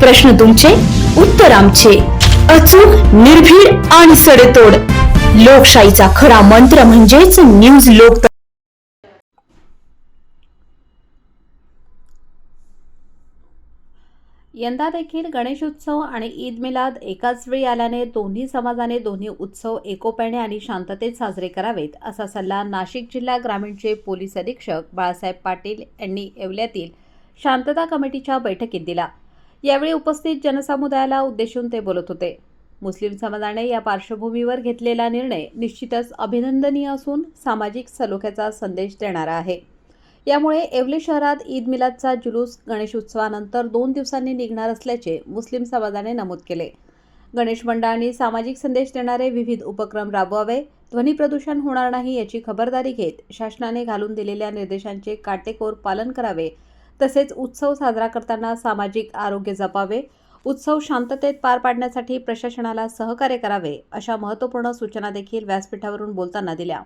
प्रश्न तुमचे उत्तर आमचे. अचूक निर्भीड आणि सडेतोड. लोकशाहीचा खरा मंत्र म्हणजेच न्यूज लोक यंदा देखील गणेशोत्सव आणि ईद मिलाद एकाच वेळी आल्याने दोन्ही समाजाने दोन्ही उत्सव एकोप्याने आणि शांततेत साजरे करावेत असा सल्ला नाशिक जिल्हा ग्रामीणचे पोलीस अधीक्षक बाळासाहेब पाटील यांनी येवल्यातील शांतता कमिटीच्या बैठकीत दिला. यावेळी उपस्थित जनसमुदायाला उद्देशून ते बोलत होते. मुस्लिम समाजाने या पार्श्वभूमीवर घेतलेला निर्णय निश्चितच अभिनंदनीय असून सामाजिक सलोख्याचा संदेश देणारा आहे. यामुळे येवले शहरात ईद मिलादचा जुलूस गणेशोत्सवानंतर दोन दिवसांनी निघणार असल्याचे मुस्लिम समाजाने नमूद केले. गणेश मंडळांनी सामाजिक संदेश देणारे विविध उपक्रम राबवावे ध्वनी प्रदूषण होणार नाही याची खबरदारी घेत शासनाने घालून दिलेल्या निर्देशांचे काटेकोर पालन करावे तसेच उत्सव साजरा करताना सामाजिक आरोग्य जपावे उत्सव शांततेत पार पाडण्यासाठी प्रशासनाला सहकार्य करावे अशा महत्त्वपूर्ण सूचना देखील व्यासपीठावरून बोलताना दिल्या.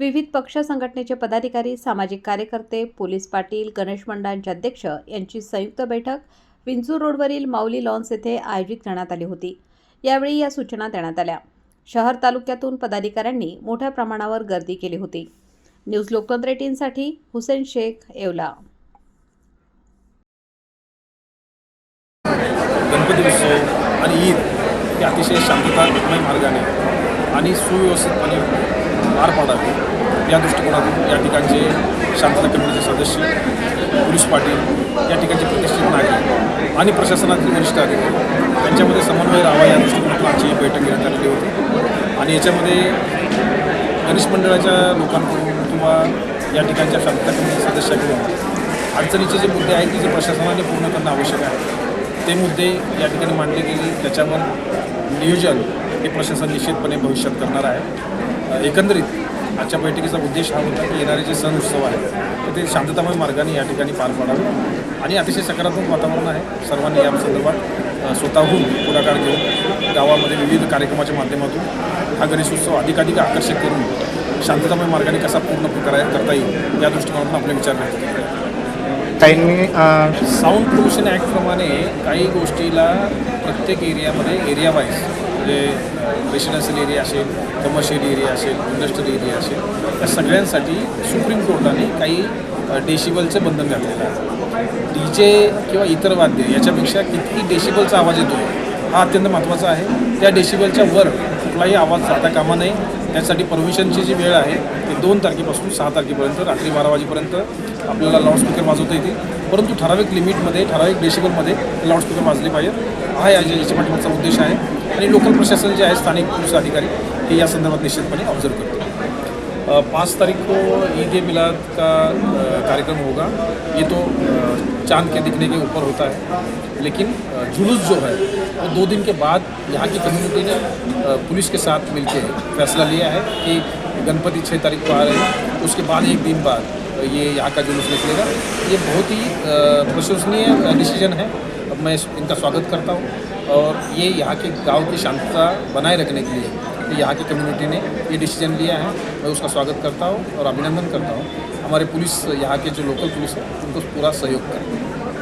विविध पक्ष संघटनेचे पदाधिकारी सामाजिक कार्यकर्ते पोलीस पाटील गणेश मंडळांचे अध्यक्ष यांची संयुक्त बैठक विंचूर रोडवरील माऊली लॉन्स येथे आयोजित करण्यात आली होती. यावेळी या सूचना देण्यात आल्या. शहर तालुक्यातून पदाधिकाऱ्यांनी मोठ्या प्रमाणावर गर्दी केली होती. न्यूज लोकतंत्र एटीनसाठी हुसेन शेख येवला. गणपती उत्सव आणि ईद हे अतिशय शांततामय मार्गाने आणि सुव्यवस्थितपणे पार पाडावे. या दृष्टिकोनातून या ठिकाणचे शांतता कमिटीचे सदस्य पोलीस पाटील या ठिकाणचे प्रतिष्ठित नागरिक आणि प्रशासनातील वरिष्ठ अधिकारी यांच्यामध्ये समन्वय राहावा या दृष्टिकोनातून आजची बैठक घेण्यात आलेली होती. आणि याच्यामध्ये गणेश मंडळाच्या लोकांकडून किंवा या ठिकाणच्या शांतता कमिटीच्या सदस्याकडून अडचणीचे जे मुद्दे आहेत ते जे प्रशासनाने पूर्ण करणं आवश्यक आहे. ते मुद्दे या ठिकाणी मांडले गेले. त्याच्यावर नियोजन हे प्रशासन निश्चितपणे भविष्यात करणार आहे. एकंदरीत आजच्या बैठकीचा उद्देश हा होता की येणारे जे सण उत्सव आहेत तर ते शांततामय मार्गाने या ठिकाणी पार पाडावे. आणि अतिशय सकारात्मक वातावरण आहे. सर्वांनी या संदर्भात स्वतःहून पुढाकार घेऊन गावामध्ये विविध कार्यक्रमाच्या माध्यमातून हा गणेशोत्सव अधिकाधिक आकर्षक करून शांततामय मार्गाने कसा पूर्ण करा करता येईल या दृष्टिकोनातून आपले विचार व्यक्त केले. काहींनी साऊंड पोल्युशन ॲक्टप्रमाणे काही गोष्टीला प्रत्येक एरियामध्ये एरिया वाईज म्हणजे रेसिडेन्शियल एरिया असेल कमर्शियल एरिया असेल इंडस्ट्रियल एरिया असेल या सगळ्यांसाठी सुप्रीम कोर्टाने काही डेसिबलचं बंधन घातलेलं आहे. डी जे किंवा इतर वाद्य याच्यापेक्षा किती डेसिबलचा आवाज येतो हा अत्यंत महत्त्वाचा आहे. त्या डेसिबलच्या वर कुठलाही आवाज जाता कामा नये. त्यासाठी परमिशनची जी वेळ आहे ती दोन तारखेपासून सहा तारखेपर्यंत रात्री बारा वाजेपर्यंत आपल्याला लाऊडस्पीकर वाजवता येतील परंतु ठराविक लिमिटमध्ये ठराविक डेसिबलमध्ये लाऊडस्पीकर वाजले पाहिजेत. हा या याच्या पाठीमागचा उद्देश आहे. आणि लोकल प्रशासन जे आहे स्थानिक पोलीस अधिकारी हे या संदर्भात निश्चितपणे ऑब्झर्व करतो पाच पाँच तारीख को ईद मिलाद का कार्यक्रम होगा. ये तो चांद के दिखने के ऊपर होता है. लेकिन जुलूस जो है, वो दो दिन के बाद यहाँ की कम्युनिटी ने पुलिस के साथ मिलकर फैसला लिया है कि गणपति छः तारीख को आ रहे हैं। उसके बाद एक दिन बाद ये यहाँ का जुलूस निकलेगा। ये बहुत ही प्रशंसनीय डिसीज़न है। अब मैं इनका स्वागत करता हूँ। और ये यहाँ के गाँव की शांतता बनाए रखने के लिए यहाँ की कम्युनिटी ने ये डिसीज़न लिया है। मैं उसका स्वागत करता हूँ और अभिनंदन करता हूँ। हमारे पुलिस, यहाँ के जो लोकल पुलिस है, उनको पूरा सहयोग करें